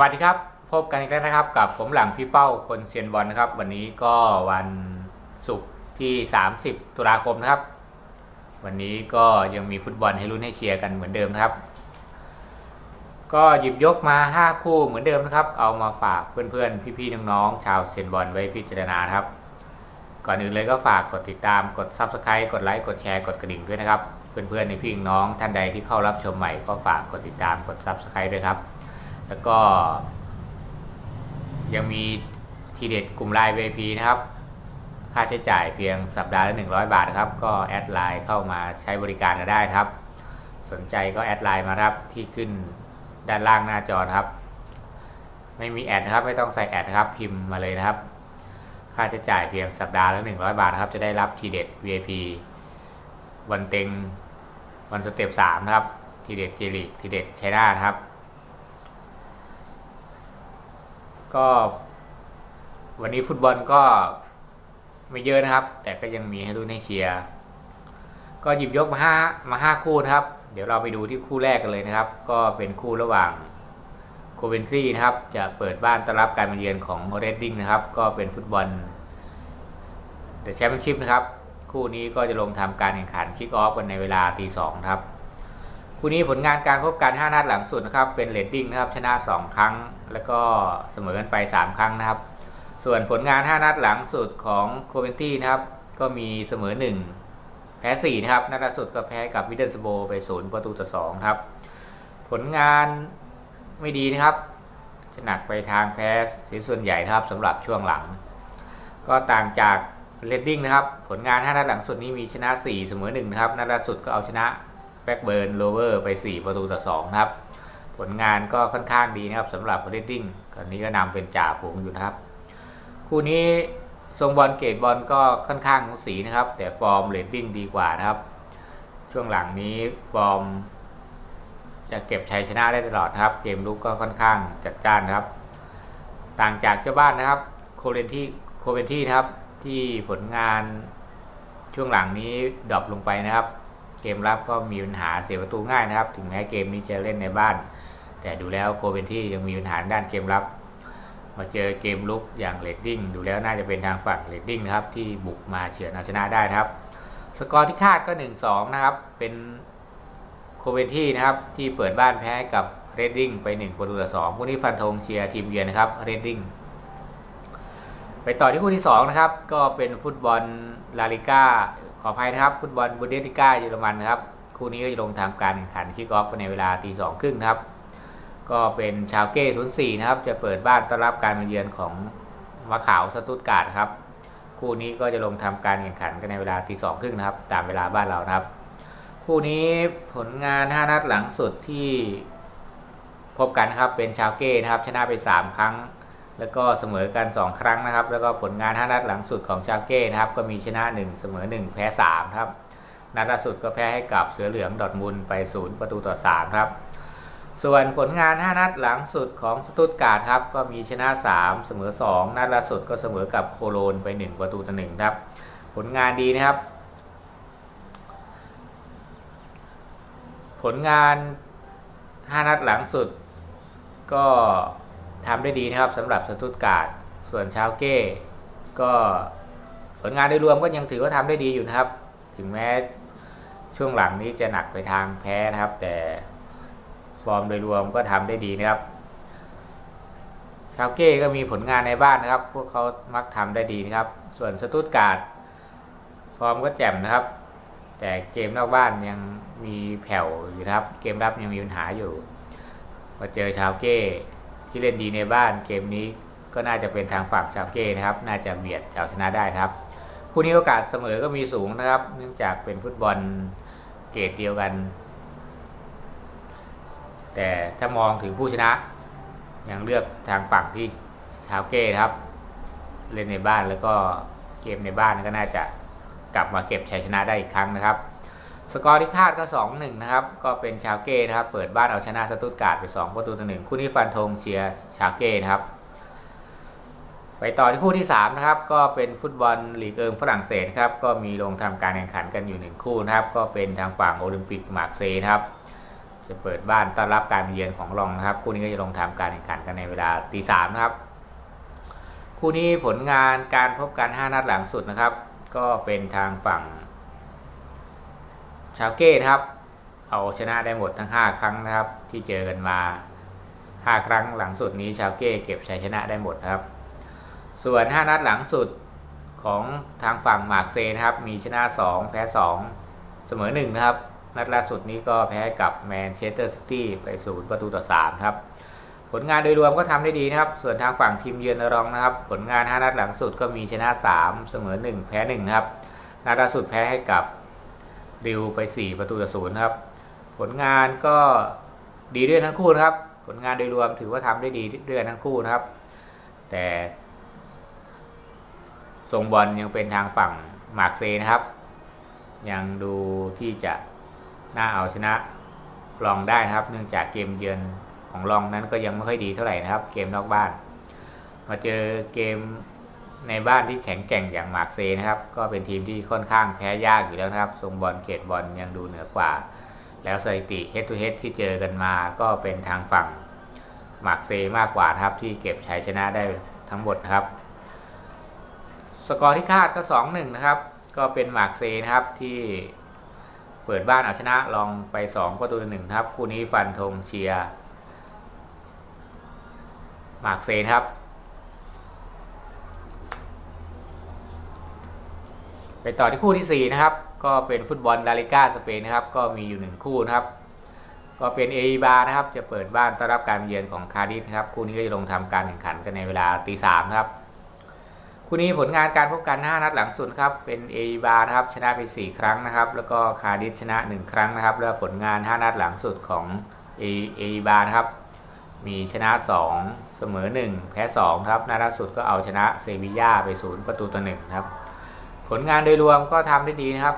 วัสดีครับ พบกันอีกแล้วนะครับ กับผมหลังพี่เป้าคนเซียนบอลนะครับ วันนี้ก็วันศุกร์ที่ 30 ตุลาคมนะครับ วันนี้ก็ยังมีฟุตบอลให้ลุ้นให้เชียร์กันเหมือนเดิมนะครับ ก็หยิบยกมา 5 คู่เหมือนเดิมนะครับ เอามาฝากเพื่อนๆ พี่ๆน้องๆชาวเซียนบอลไว้พิจารณาครับ ก่อนอื่นเลยก็ฝากกดติดตามกด Subscribe กดไลค์กดแชร์กดกระดิ่งด้วยนะครับ เพื่อนๆในพี่น้องท่านใดที่เข้ารับชมใหม่ก็ฝากกดติดตามกด Subscribe ด้วยครับ แล้วก็ยังมีทีเด็ดกลุ่มไลน์ VIP นะครับ ค่าใช้จ่ายเพียงสัปดาห์ละ 100 บาทนะครับ ก็แอดไลน์เข้ามาใช้บริการกันได้ครับ สนใจก็แอดไลน์มาครับที่ขึ้นด้านล่างหน้าจอครับ ไม่มีแอดนะครับ ไม่ต้องใส่แอดนะครับ พิมพ์มาเลยนะครับ ค่าใช้จ่ายเพียงสัปดาห์ละ 100 บาทครับ จะได้รับทีเด็ด VIP วันเต็งวันสเต็ป3นะครับ ทีเด็ดเจลิกทีเด็ดใช้ได้นะครับ ก็วันนี้ฟุตบอลก็ไม่เยอะนะครับ แต่ก็ยังมีให้ลุ้นให้เชียร์ก็หยิบยกมาห้ามาห้าคู่นะครับ เดี๋ยวเราไปดูที่คู่แรกกันเลยนะครับ ก็เป็นคู่ระหว่างโคเวนทรีนะครับ จะเปิดบ้านต้อนรับการมาเยือนของเรดดิ้งนะครับ ก็เป็นฟุตบอลเดอะแชมเปี้ยนชิพนะครับ คู่นี้ก็จะลงทำการแข่งขันคิกออฟกันในเวลาตีสองครับ คู่นี้ผลงานการพบกัน5นัดหลังสุดนะครับเป็นเรดดิ้งนะครับชนะ 2 ครั้ง แล้วก็เสมอกันไป 3 ครั้งนะครับ ส่วนผลงาน 5 นัดหลังสุดของโคเวนตี้นะครับก็มีเสมอ 1 แพ้ 4 นะครับ นัดล่าสุดก็แพ้กับวิดเดนสโบไป 0 ประตูต่อ2ครับ ผลงานไม่ดีนะครับจะหนักไปทางแพ้สีส่วนใหญ่นะครับสำหรับช่วงหลัง ก็ต่างจากเรดดิ้งนะครับ ผลงาน 5 นัดหลังสุดนี้มีชนะ 4 เสมอ 1 นะครับ นัดล่าสุดก็เอาชนะ บ็กเบิร์นโลเวอร์ไป 4 ประตูต่อ2นะครับผลงานก็ค่อนข้างดีนะครับสำหรับเรดดิ้งคราวนี้ก็นำเป็นจ่าฝูงอยู่นะครับ คู่นี้ทรงบอลเกตบอลก็ค่อนข้างสีนะครับ แต่ฟอร์มเรดดิ้งดีกว่านะครับ ช่วงหลังนี้ฟอร์ม จะเก็บชัยชนะได้ตลอดนะครับ เกมลุกก็ค่อนข้างจัดจ้านครับ ต่างจากเจ้าบ้านนะครับโคเรนที่โคเวนที่นะครับที่ผลงานช่วงหลังนี้ดรอปลงไปนะครับ เกมรับก็มีปัญหาเสียประตูง่ายนะครับ ถึงแม้เกมนี้จะเล่นในบ้าน แต่ดูแล้วโคเวนที่ยังมีปัญหาด้านเกมรับ มาเจอเกมลุกอย่างเลดดิ้งดูแล้วน่าจะเป็นทางฝั่งเลดดิ้งนะครับที่บุกมาเฉือนเอาชนะได้นะครับ สกอร์ที่คาดก็ 1-2 นะครับ เป็นโคเวนที่นะครับที่เปิดบ้านแพ้กับเรดดิ้งไป1ประตูต่อ2คู่นี้ฟันธงเชียร์ทีมเยือนนะครับเรดดิ้งไปต่อที่คู่ที่2นะครับก็เป็นฟุตบอลลาลิก้า ขออภัยนะครับ ฟุตบอลบูเดสติก้าเยอรมันครับคู่นี้ก็จะลงทำการแข่งขันคิกออฟในเวลาตีสองครึ่งนะครับ ก็เป็นชาวเก้ศูนย์สี่นะครับ จะเปิดบ้านต้อนรับการมาเยือนของมะขาวสตุตการ์ดครับ คู่นี้ก็จะลงทำการแข่งขันกันในเวลาตีสองครึ่งนะครับ ตามเวลาบ้านเรานะครับ คู่นี้ผลงาน5นัดหลังสุดที่พบกันครับเป็นชาวเก้นะครับชนะไป 3 ครั้ง แล้วก็เสมอกัน 2 ครั้งนะครับ แล้วก็ผลงาน5นัดหลังสุดของชาเก้นะครับ ก็มีชนะ 1 เสมอ 1 แพ้3ครับ นัดล่าสุดก็แพ้ให้กับเสือเหลืองดอร์ทมุนด์ไป 0 ประตูต่อ 3 ครับ ส่วนผลงาน 5 นัดหลังสุดของสตุตการ์ดครับ ก็มีชนะ 3 เสมอ 2 นัดล่าสุดก็เสมอกับโคโลนไป 1 ประตูต่อ1ครับ ผลงานดีนะครับ ผลงาน 5 นัดหลังสุดก็ ทำได้ดีนะครับสำหรับสตุตการ์ดส่วนชาวเก้ก็ผลงานโดยรวมก็ยังถือว่าทำได้ดีอยู่นะครับ ถึงแม้ช่วงหลังนี้จะหนักไปทางแพ้นะครับ แต่ฟอร์มโดยรวมก็ทำได้ดีนะครับ ชาวเก้ก็มีผลงานในบ้านนะครับ พวกเขามักทำได้ดีนะครับ ส่วนสตุตการ์ดฟอร์มก็แจ่มนะครับ แต่เกมนอกบ้านยังมีแผ่วอยู่ครับ เกมรับยังมีปัญหาอยู่มาเจอชาวเก้ ที่เล่นดีในบ้านเกมนี้ก็น่าจะเป็นทางฝั่งชาวเก้นะครับ น่าจะเบียดเอาชนะได้นะครับคู่นี้โอกาสเสมอก็มีสูงนะครับ เนื่องจากเป็นฟุตบอลเกรดเดียวกัน แต่ถ้ามองถึงผู้ชนะยังเลือกทางฝั่งที่ชาวเก้ครับ เล่นในบ้านแล้วก็เกมในบ้านก็น่าจะกลับมาเก็บชัยชนะได้อีกครั้งนะครับ สกอร์ที่คาดก็ 2-1 นะครับ ก็เป็นชาวเก้นะครับ เปิดบ้านเอาชนะสตุตการ์ดไป 2 ประตูต่อหนึ่งคู่นี้ฟันธงเชียร์ชาวเก้นะครับ ไปต่อที่คู่ที่ 3 นะครับ ก็เป็นฟุตบอลลีกเอิงฝรั่งเศสครับ ก็มีลงทำการแข่งขันกันอยู่ 1 คู่นะครับ ก็เป็นทางฝั่งโอลิมปิกมาร์เซย์นะครับ จะเปิดบ้านต้อนรับการเยือนของรองนะครับ คู่นี้ก็จะลงทำการแข่งขันกันในเวลาตีสามนะครับ คู่นี้ผลงานการพบกัน 5 นัดหลังสุดนะครับ ก็เป็นทางฝั่ง ชาวเก้นะครับ เอาชนะได้หมดทั้ง 5 ครั้งนะครับ ที่เจอกันมา 5 ครั้งหลังสุดนี้ชาวเก้เก็บชัยชนะได้หมดครับ ส่วน 5 นัดหลังสุดของทางฝั่งมาร์กเซนะครับ มีชนะ 2 แพ้ 2 เสมอ 1 นะครับ นัดล่าสุดนี้ก็แพ้กับแมนเชสเตอร์ซิตี้ไปศูนย์ประตูต่อ3ครับ ผลงานโดยรวมก็ทำได้ดีนะครับ ส่วนทางฝั่งทีมเยือนรองนะครับ ผลงาน 5 นัดหลังสุดก็มีชนะ 3 เสมอ 1 แพ้1นะครับนัดล่าสุดแพ้ให้กับ ริวไป 4 ประตูต่อศูนย์ครับ ผลงานก็ดีด้วยทั้งคู่นะครับ ผลงานโดยรวมถือว่าทำได้ดีด้วยทั้งคู่นะครับ แต่ทรงบอลยังเป็นทางฝั่งมาร์กเซนะครับ ยังดูที่จะน่าเอาชนะลองได้นะครับ เนื่องจากเกมเยือนของลองนั้นก็ยังไม่ค่อยดีเท่าไหร่นะครับ เกมนอกบ้าน มาเจอเกม ในบ้านที่แข็งแกร่งอย่างมาร์กเซนะครับ ก็เป็นทีมที่ค่อนข้างแพ้ยากอยู่แล้วนะครับทรงบอลเกตบอลยังดูเหนือกว่า แล้วสถิติ head to head ที่เจอกันมาก็เป็นทางฝั่งมาร์กเซมากกว่าครับที่เก็บชัยชนะได้ทั้งหมดนะครับ สกอร์ที่คาดก็ 2-1 นะครับ ก็เป็นมาร์กเซนะครับที่เปิดบ้านเอาชนะลองไป 2 ประตูต่อหนึ่งครับ คู่นี้ฟันธงเชียร์มาร์กเซนครับ ไปต่อที่คู่ที่ 4 นะครับ ก็เป็นฟุตบอลลาลิก้าสเปนนะครับ ก็มีอยู่ 1 คู่นะครับ ก็เป็นเอบานะครับ จะเปิดบ้านต้อนรับการเยือนของคาร์ดิฟนะครับ คู่นี้ก็จะลงทำการแข่งขันกันในเวลาตีสามครับ คู่นี้ผลงานการพบกัน 5 นัดหลังสุดครับ เป็นเอบานะครับ ชนะไป 4 ครั้งนะครับ แล้วก็คาร์ดิฟชนะ 1 ครั้งนะครับ แล้วผลงาน 5 นัดหลังสุดของเอเบานะครับ มีชนะ 2 เสมอ 1 แพ้2ครับนัดล่าสุดก็เอาชนะเซบีย่าไป 0 ประตูต่อ1ครับ ผลงานโดยรวมก็ทำได้ดีนะครับ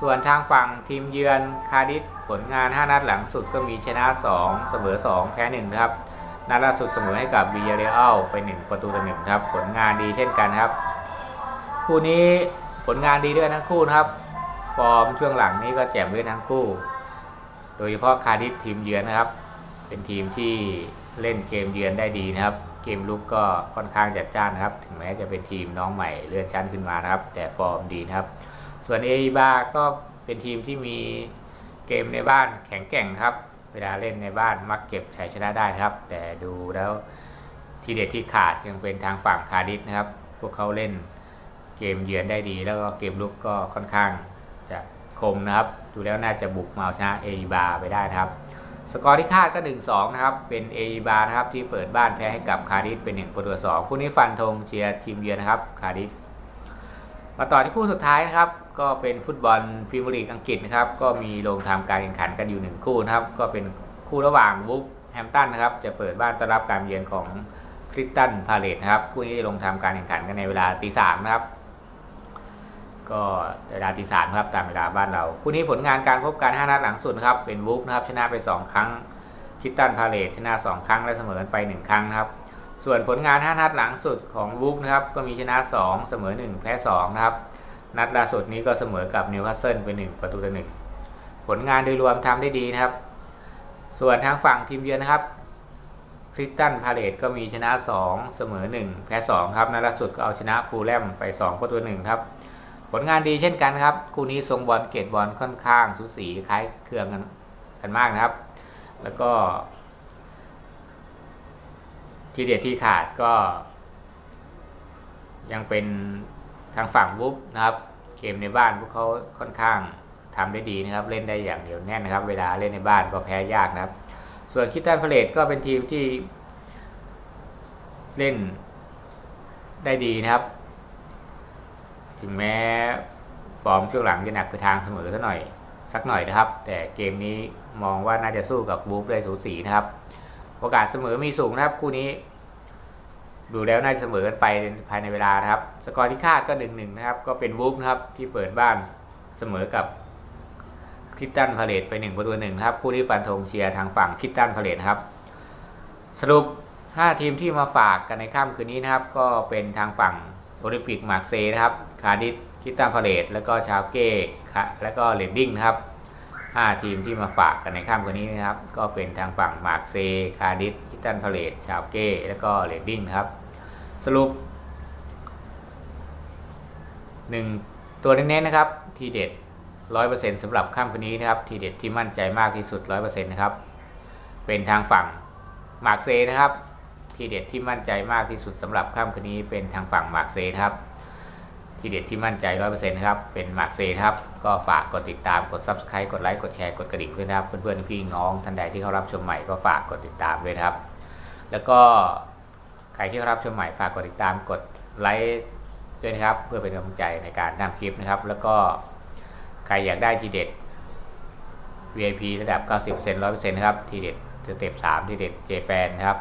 ส่วนทางฝั่งทีมเยือนคาร์ดิฟผลงาน 5 นัดหลังสุดก็มีชนะ 2 เสมอ 2 แพ้1นะครับนัดล่าสุดเสมอให้กับบีเรอัลไป 1 ประตูต่อ1ครับ ผลงานดีเช่นกันครับ คู่นี้ผลงานดีด้วยทั้งคู่นะครับ ฟอร์มช่วงหลังนี้ก็แจ่มด้วยทั้งคู่ โดยเฉพาะคาร์ดิฟทีมเยือนนะครับ เป็นทีมที่เล่นเกมเยือนได้ดีนะครับ เกมลุกก็ค่อนข้างจัดจ้านนะครับ ถึงแม้จะเป็นทีมน้องใหม่เลื่อนชั้นขึ้นมานะครับ แต่ฟอร์มดีนะครับ ส่วนเอบาก็เป็นทีมที่มีเกมในบ้านแข็งแกร่งครับ เวลาเล่นในบ้านมักเก็บชัยชนะได้นะครับ แต่ดูแล้วทีเด็ดที่ขาดยังเป็นทางฝั่งคาร์ดิฟนะครับ พวกเขาเล่นเกมเยือนได้ดี แล้วก็เกมลุกก็ค่อนข้างจะคมนะครับ ดูแล้วน่าจะบุกมาชนะเอบาไปได้ครับ สกอร์ที่คาดก็ 1-2 นะครับ เป็นเอบานะครับที่เปิดบ้านแพ้ให้กับคาร์ดิฟเป็น1ประตูต่อสองคู่นี้ฟันธงเชียร์ทีมเยือนนะครับคาร์ดิฟมาต่อที่คู่สุดท้ายนะครับ ก็เป็นฟุตบอลพรีเมียร์ลีกอังกฤษนะครับ ก็มีลงทำการแข่งขันกันอยู่ 1 คู่นะครับ ก็เป็นคู่ระหว่างวูฟแฮมตันนะครับ จะเปิดบ้านต้อนรับการเยือนของคริสตันพาเลตนะครับ คู่นี้จะลงทำการแข่งขันกันในเวลาตีสามนะครับ ก็เวลาตีสามครับตามเวลาบ้านเราคู่นี้ผลงานการพบกัน 5 นัดหลังสุดครับ เป็นวูฟนะครับชนะไป 2 ครั้งคริสตันพาเลตชนะ 2 ครั้งและเสมอกันไป 1 ครั้งครับ ส่วนผลงาน 5 นัดหลังสุดของวูฟนะครับก็มีชนะ 2 เสมอ 1 แพ้ 2 นะครับ นัดล่าสุดนี้ก็เสมอกับนิวคาสเซิลไป 1 ประตูต่อ1ผลงานโดยรวมทำได้ดีนะครับ ส่วนทางฝั่งทีมเยือนนะครับคริสตันพาเลตก็มีชนะ 2 เสมอ 1 แพ้ 2 ครับนัดล่าสุดก็เอาชนะฟูลแลมไป 2 ประตู1ครับ ผลงานดีเช่นกันครับ คู่นี้ทรงบอลเกตบอลค่อนข้างสูสีคล้ายเครื่องกันกันมากนะครับ แล้วก็ ทีเด็ดที่ขาดก็ ยังเป็นทางฝั่งวุบนะครับ เกมในบ้านพวกเขาค่อนข้างทำได้ดีนะครับ เล่นได้อย่างเหนียวแน่นนะครับ เวลาเล่นในบ้านก็แพ้ยากนะครับ ส่วนคิตตันพาเลตก็เป็นทีมที่ เล่นได้ดีนะครับ ถึงแม้ฟอร์มช่วงหลังจะหนักไปทางเสมอสักหน่อยสักหน่อยนะครับ แต่เกมนี้มองว่าน่าจะสู้กับวูฟได้สูสีนะครับ โอกาสเสมอมีสูงนะครับคู่นี้ ดูแล้วน่าจะเสมอกันไปภายในเวลานะครับ สกอร์ที่คาดก็หนึ่งหนึ่งนะครับ ก็เป็นวูฟนะครับที่เปิดบ้านเสมอกับคิตตันพาเลตไปหนึ่งประตูหนึ่งนะครับคู่ที่ฟันธงเชียร์ทางฝั่งคิตตันพาเลตครับ สรุป 5 ทีมที่มาฝากกันในค่ำคืนนี้นะครับ ก็เป็นทางฝั่ง โอลิมปิกมาร์กเซนะครับ คาร์ดิฟคิตตันพาเลตแล้วก็ชาวเก้และก็เรดดิ้งนะครับ 5 ทีมที่มาฝากกันในค่ำคืนนี้นะครับ ก็เป็นทางฝั่งมาร์กเซคาร์ดิสคิตันพาเลตชาวเก้แล้วก็เรดดิ้งนะครับ สรุป 1 ตัวเน้นๆนะครับ ทีเด็ด 100%สำหรับค่ำคืนนี้นะครับ ทีเด็ดที่มั่นใจมากที่สุด 100%นะครับ เป็นทางฝั่งมาร์กเซนะครับ ทีเด็ดที่มั่นใจมากที่สุดสำหรับค่ำคืนนี้เป็นทางฝั่งมาร์กเซครับ ทีเด็ดที่มั่นใจ100%นะครับ เป็นมาร์กเซครับ ก็ฝากกดติดตาม กด Subscribe กดไลค์ กดแชร์ กดกระดิ่งด้วยนะครับ เพื่อนๆ พี่น้องท่านใดที่เข้ารับชมใหม่ก็ฝากกดติดตามด้วยครับ แล้วก็ใครที่เข้ารับชมใหม่ฝากกดติดตาม กดไลค์ด้วยนะครับ เพื่อเป็นกำลังใจในการทำคลิปนะครับ แล้วก็ใครอยากได้ทีเด็ด VIP ระดับ 90% 100%นะครับ ทีเด็ดสเต็ป3ทีเด็ด JFan นะครับ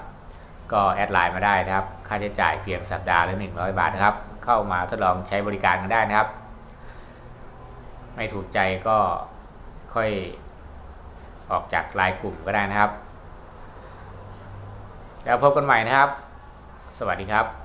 ก็แอดไลน์มาได้นะครับ ค่าใช้จ่ายเพียงสัปดาห์ละ100 บาทนะครับ เข้ามาทดลองใช้บริการกันได้นะครับ ไม่ถูกใจก็ค่อยออกจากไลน์กลุ่มก็ได้นะครับ แล้วพบกันใหม่นะครับ สวัสดีครับ